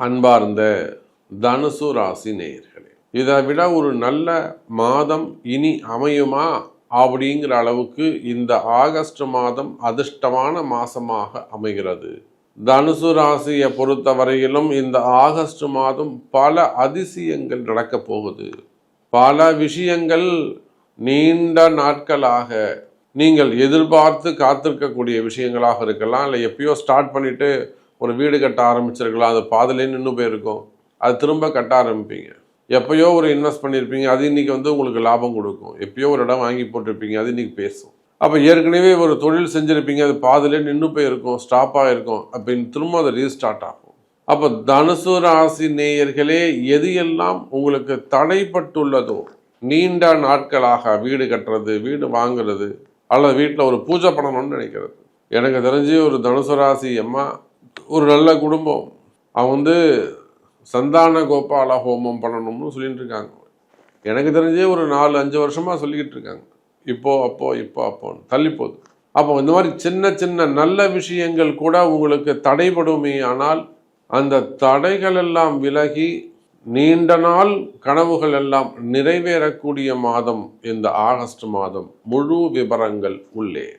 அன்பார்ந்த தனுசு ராசி நேயர்களே இதை விட ஒரு நல்ல மாதம் இனி அமையுமா அப்படிங்கிற அளவுக்கு இந்த ஆகஸ்ட் மாதம் அதிர்ஷ்டமான மாசமாக அமைகிறது. தனுசு ராசியை பொறுத்தவரையிலும் இந்த ஆகஸ்ட் மாதம் பல அதிசயங்கள் நடக்கப் போகுது. பல விஷயங்கள் நீண்ட நாட்களாக நீங்கள் எதிர்பார்த்து காத்திருக்கக்கூடிய விஷயங்களாக இருக்கலாம் இல்லை எப்பயோ ஸ்டார்ட் பண்ணிட்டு ஒரு வீடு கட்ட ஆரம்பிச்சிருக்கலாம். அது பாதிலே நின்று போயிருக்கும். அது திரும்ப கட்ட ஆரம்பிப்பீங்க. எப்பயோ ஒரு இன்வெஸ்ட் பண்ணியிருப்பீங்க. அது இன்னைக்கு வந்து உங்களுக்கு லாபம் கொடுக்கும். எப்பயோ ஒரு இடம் வாங்கி போட்டிருப்பீங்க. அது இன்னைக்கு பேசும். அப்போ ஏற்கனவே ஒரு தொழில் செஞ்சுருப்பீங்க. அது பாதிலே நின்று போயிருக்கும். ஸ்டாப்பாக இருக்கும் அப்படின்னு திரும்ப அது ரீஸ்டார்ட் ஆகும். அப்போ தனுசு ராசி நேயர்களே எது எல்லாம் உங்களுக்கு தடைப்பட்டுள்ளதோ நீண்ட நாட்களாக வீடு கட்டுறது வீடு வாங்குறது அல்லது வீட்டில் ஒரு பூஜை பண்ணணும்னு நினைக்கிறது. எனக்கு தெரிஞ்சு ஒரு தனுசு ராசி அம்மா ஒரு நல்ல குடும்பம். அவன் வந்து சந்தான கோபால ஹோமம் பண்ணணும்னு சொல்லிட்டு இருக்காங்க எனக்கு தெரிஞ்சே ஒரு நாலு அஞ்சு வருஷமாக சொல்லிக்கிட்டு இருக்காங்க இப்போ அப்போ இப்போ அப்போன்னு. தள்ளி போகுது. அப்போ இந்த மாதிரி சின்ன சின்ன நல்ல விஷயங்கள் கூட உங்களுக்கு தடைபடுமே ஆனால் அந்த தடைகள் எல்லாம் விலகி நீண்ட நாள் கனவுகள் எல்லாம் நிறைவேறக்கூடிய மாதம் இந்த ஆகஸ்ட் மாதம் முழு விவரங்கள் உள்ளே.